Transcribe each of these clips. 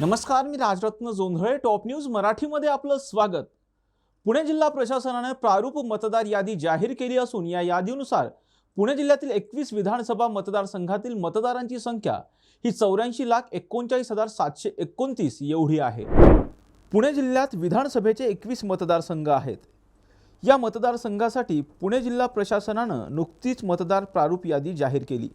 नमस्कार मी Rajratna Jondhale top news मराठीमध्ये आपलं स्वागत. पुणे जिल्हा प्रशासनाने प्रारूप मतदार यादी जाहीर केली असून या यादीनुसार पुणे जिल्ह्यातील एकवीस विधानसभा मतदारसंघातील मतदारांची संख्या ही चौऱ्याऐंशी लाख एकोणचाळीस हजार सातशे एकोणतीस एवढी आहे. पुणे जिल्ह्यात विधानसभेचे एकवीस मतदारसंघ आहेत. या मतदारसंघासाठी पुणे जिल्हा प्रशासनानं नुकतीच मतदार प्रारूप यादी जाहीर केली.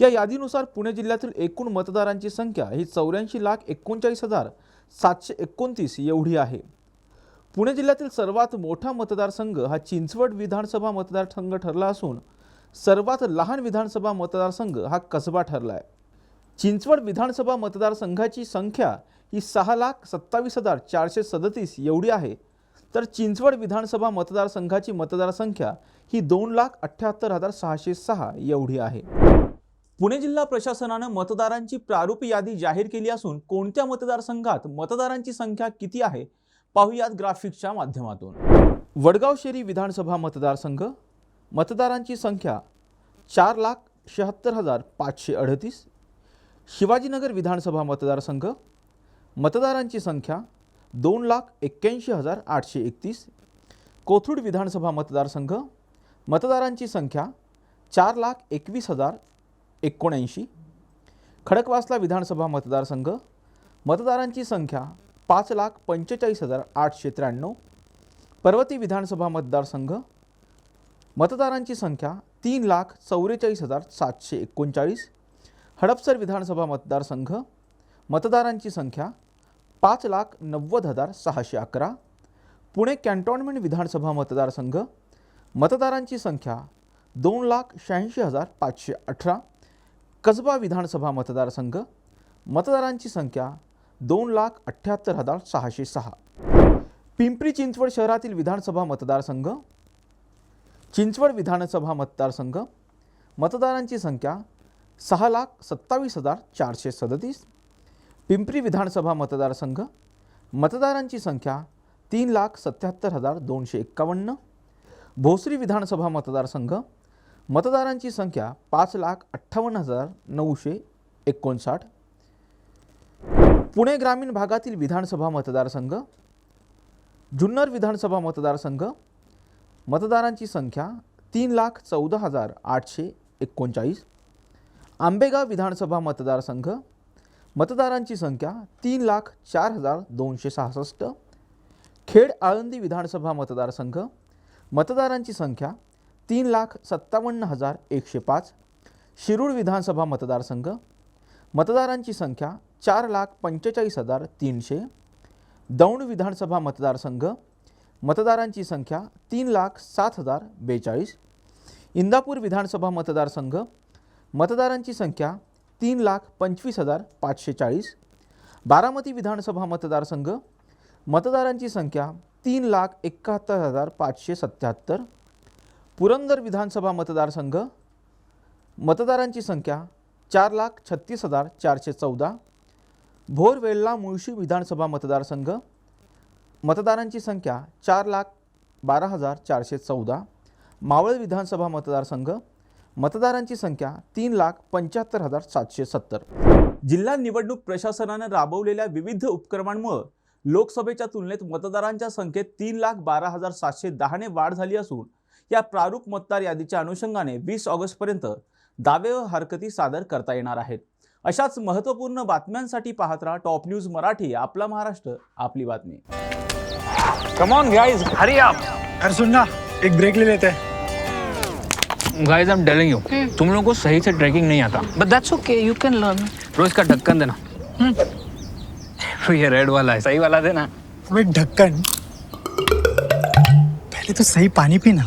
या यादीनुसार पुणे जिल्ह्यातील एकूण मतदारांची संख्या ही चौऱ्याऐंशी लाख एकोणचाळीस हजार सातशे एकोणतीस एवढी आहे. पुणे जिल्ह्यातील सर्वात मोठा मतदारसंघ हा चिंचवड विधानसभा मतदारसंघ ठरला असून सर्वात लहान विधानसभा मतदारसंघ हा कसबा ठरला आहे चिंचवड विधानसभा मतदारसंघाची संख्या ही सहा लाख सत्तावीस हजार चारशे सदतीस एवढी आहे. तर चिंचवड विधानसभा मतदारसंघाची मतदारसंख्या ही दोन लाख अठ्ठ्याहत्तर हजार सहाशे सहा एवढी आहे. पुणे जिल्हा प्रशासनानं मतदारांची प्रारूप यादी जाहीर केली असून कोणत्या मतदारसंघात मतदारांची संख्या किती आहे पाहुयात ग्राफिक्सच्या माध्यमातून. वडगाव शेरी विधानसभा मतदारसंघ मतदारांची संख्या चार लाख शहात्तर हजार पाचशे अडतीस. शिवाजीनगर विधानसभा मतदारसंघ मतदारांची संख्या दोन लाख एक्क्याऐंशी हजार आठशे एकतीस. कोथरूड विधानसभा मतदारसंघ मतदारांची संख्या चार लाख एकवीस हजार एकोणऐंशी. खडकवासला विधानसभा मतदारसंघ. मतदारांची संख्या पाच लाख पंचेचाळीस हजार आठशे त्र्याण्णव. पर्वती विधानसभा मतदारसंघ. मतदारांची संख्या तीन लाख चौवेचाळीस हजार सातशे एकोणचाळीस. हडपसर विधानसभा मतदारसंघ. मतदारांची संख्या पाच लाख नव्वद हजार सहाशे अकरा. पुणे कॅन्टॉनमेंट विधानसभा मतदारसंघ. मतदारांची संख्या दोन लाख शहाऐंशी हजार पाचशे अठरा. कसबा विधानसभा मतदारसंघ. मतदारांची संख्या दोन लाख अठ्ठ्याहत्तर हजार सहाशे सहा. पिंपरी चिंचवड शहरातील विधानसभा मतदारसंघ. चिंचवड विधानसभा मतदारसंघ. मतदारांची संख्या सहा लाख सत्तावीस हजार चारशे सदतीस. पिंपरी विधानसभा मतदारसंघ. मतदारांची संख्या तीन लाख सत्याहत्तर हजार दोनशे एक्कावन्न. भोसरी विधानसभा मतदारसंघ. मतदारांची संख्या पाच लाख अठ्ठावन्न हजार नऊशे एकोणसाठ. पुणे ग्रामीण भागातील विधानसभा मतदारसंघ जुन्नर विधानसभा मतदारसंघ मतदारांची संख्या तीन लाख चौदा हजार आठशे एकोणचाळीस. आंबेगाव विधानसभा मतदारसंघ मतदारांची संख्या तीन लाख चार हजार दोनशे सहासष्ट. खेड आळंदी विधानसभा मतदारसंघ मतदारांची संख्या तीन लाख सत्तावन्न हजार एकशे पाच. शिरूर विधानसभा मतदारसंघ. मतदारांची संख्या चार लाख पंचेचाळीस हजार तीनशे. दौंड विधानसभा मतदारसंघ. मतदारांची संख्या तीन लाख सात हजार बेचाळीस. इंदापूर विधानसभा मतदारसंघ. मतदारांची संख्या तीन लाख पंचवीस हजार पाचशे चाळीस. बारामती विधानसभा मतदारसंघ. मतदारांची संख्या तीन लाख एकाहत्तर हजार पाचशे सत्याहत्तर. पुरंदर विधानसभा मतदारसंघ. मतदारांची संख्या चार लाख छत्तीस हजार चारशे चौदा. भोर वेल्ला मुळशी विधानसभा मतदारसंघ. मतदारांची संख्या चार लाख बारा हजार चारशे चौदा. मावळ विधानसभा मतदारसंघ. मतदारांची संख्या तीन लाख पंच्याहत्तर हजार सातशे सत्तर. जिल्हा निवडणूक प्रशासनानं राबवलेल्या विविध उपक्रमांमुळं लोकसभेच्या तुलनेत मतदारांच्या संख्येत तीन लाख बारा हजार सातशे दहाने वाढ झाली असून या प्रारूप मतदार यादीच्या अनुषंगाने वीस ऑगस्टपर्यंत दावे व हरकती सादर करता येणार आहेत. अशाच महत्त्वपूर्ण बातम्यांसाठी पाहत राहा टॉप न्यूज मराठी आपला महाराष्ट्र आपली बातमी. Come on guys hurry up अरे सुन ना एक ब्रेक ले लेते. हैं guys I am telling you तुम लोगों को सही से ट्रैकिंग नहीं आता. But that's okay, you can learn. रोज का ढक्कन देना. तो ये रेड वाला है सही वाला देना. अबे ढक्कन पहले तो सही पानी पीना.